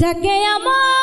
ডাকে আমার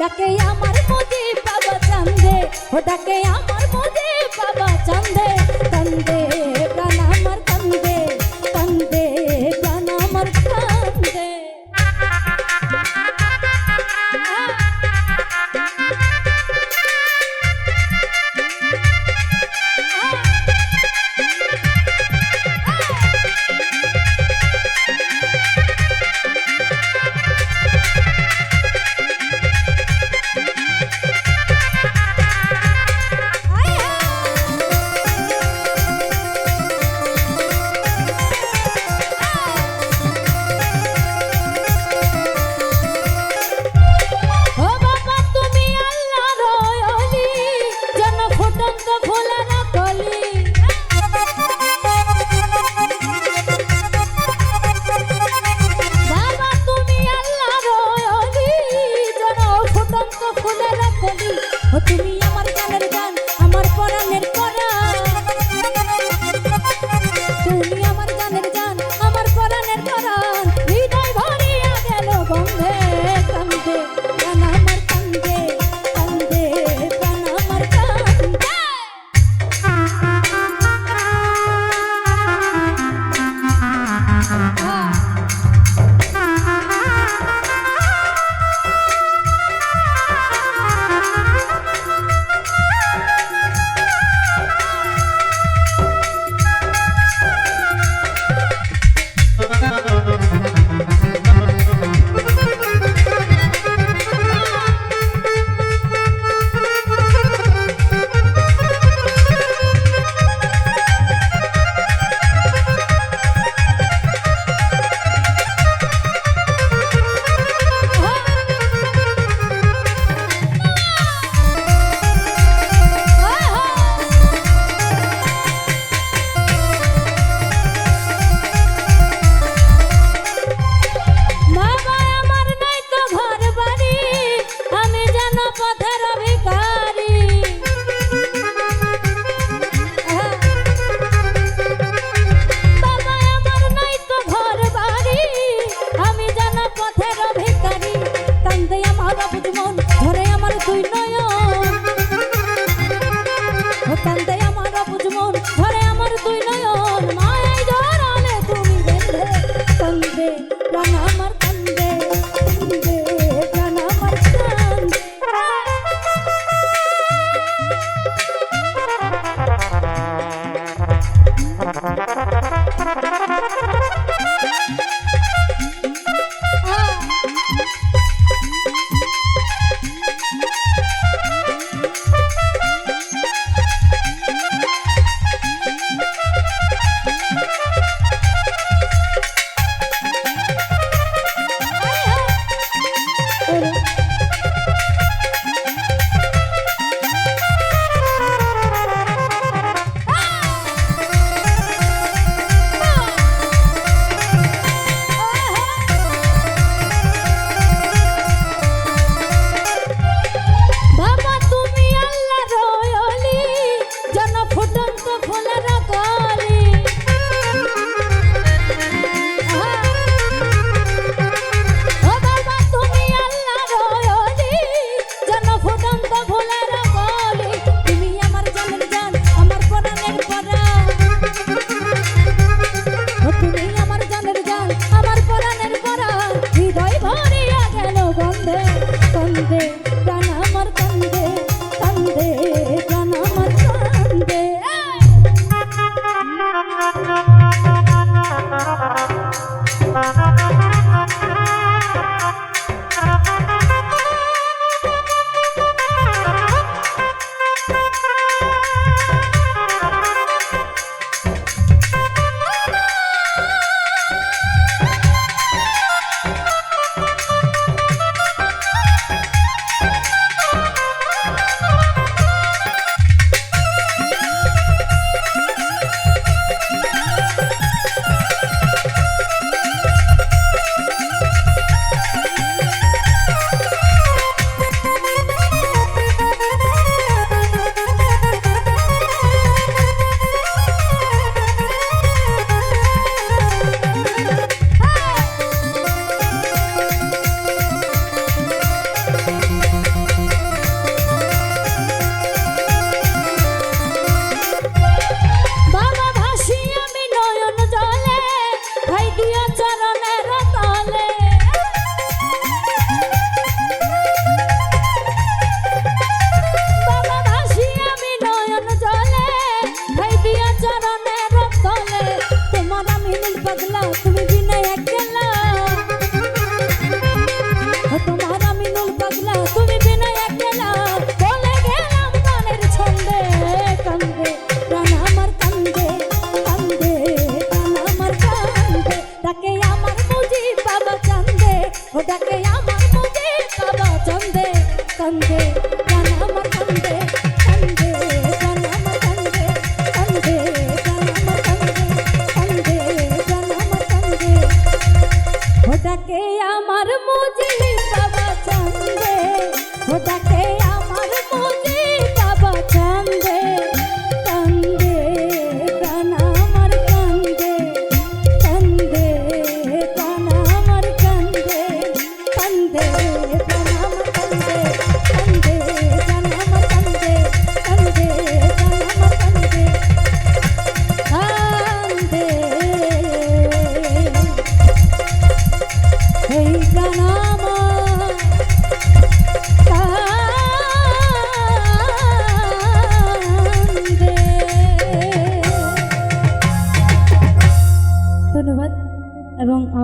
ডাকে আমার মোদি বাবা চান্দে। ও ডাকে আমার ও তুমি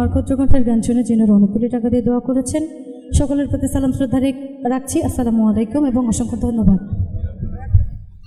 মারফত কণ্ঠের গান শুনে জিনুর অনুকূলে টাকা দিয়ে দোয়া করেছেন। সকলের প্রতি সালাম শ্রদ্ধা রাখছি। আসসালামু আলাইকুম এবং অসংখ্য ধন্যবাদ।